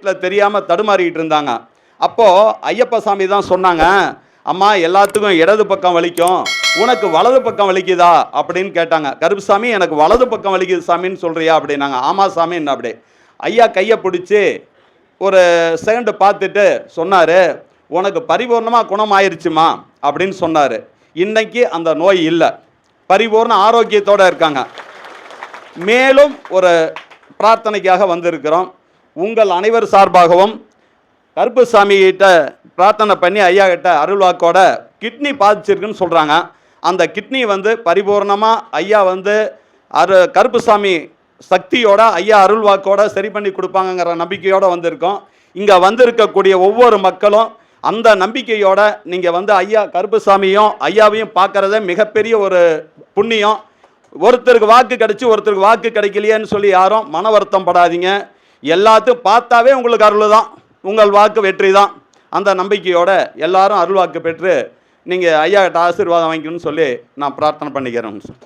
வீட்டில் தெரியாமல் தடுமாறிக்கிட்டு இருந்தாங்க. அப்போது ஐயப்ப சாமி தான் சொன்னாங்க அம்மா எல்லாத்துக்கும் இடது பக்கம் வலிக்கும். உனக்கு வலது பக்கம் வலிக்குதா? அப்படின்னு கேட்டாங்க. கருப்புசாமி எனக்கு வலது பக்கம் வலிக்குது சாமின்னு சொல்கிறியா அப்படின்னாங்க. ஆமாம் சாமி என்ன அப்படி ஐயா கையை பிடிச்சி ஒரு செகண்டு பார்த்துட்டு சொன்னார் உனக்கு பரிபூர்ணமாக குணம் ஆயிடுச்சுமா அப்படின்னு சொன்னார். இன்னைக்கு அந்த நோய் இல்லை. பரிபூர்ண ஆரோக்கியத்தோடு இருக்காங்க. மேலும் ஒரு பிரார்த்தனைக்காக வந்திருக்கிறோம். உங்கள் அனைவர் சார்பாகவும் கருப்புசாமி கிட்ட பிரார்த்தனை பண்ணி ஐயா கிட்ட அருள்வாக்கோட கிட்னி பாதிச்சிருக்குன்னு சொல்கிறாங்க அந்த கிட்னி வந்து பரிபூர்ணமாக ஐயா வந்து அரு கருப்புசாமி சக்தியோட ஐயா அருள்வாக்கோட சரி பண்ணி கொடுப்பாங்கங்கிற நம்பிக்கையோடு வந்திருக்கோம். இங்கே வந்திருக்கக்கூடிய ஒவ்வொரு மக்களும் அந்த நம்பிக்கையோட நீங்கள் வந்து ஐயா கருப்புசாமியும் ஐயாவையும் பார்க்குறத மிகப்பெரிய ஒரு புண்ணியம். ஒருத்தருக்கு வாக்கு கிடைச்சி ஒருத்தருக்கு வாக்கு கிடைக்கலையேன்னு சொல்லி யாரும் மன வருத்தம் படாதீங்க. எல்லாத்தையும் பார்த்தாவே உங்களுக்கு அருள் தான் உங்கள் வாக்கு வெற்றி தான் அந்த நம்பிக்கையோட எல்லாரும் அருள் வாக்கு பெற்று நீங்கள் ஐயா கிட்ட ஆசீர்வாதம் வாங்கிக்கணும்னு சொல்லி நான் பிரார்த்தனை பண்ணிக்கிறேன் சார்.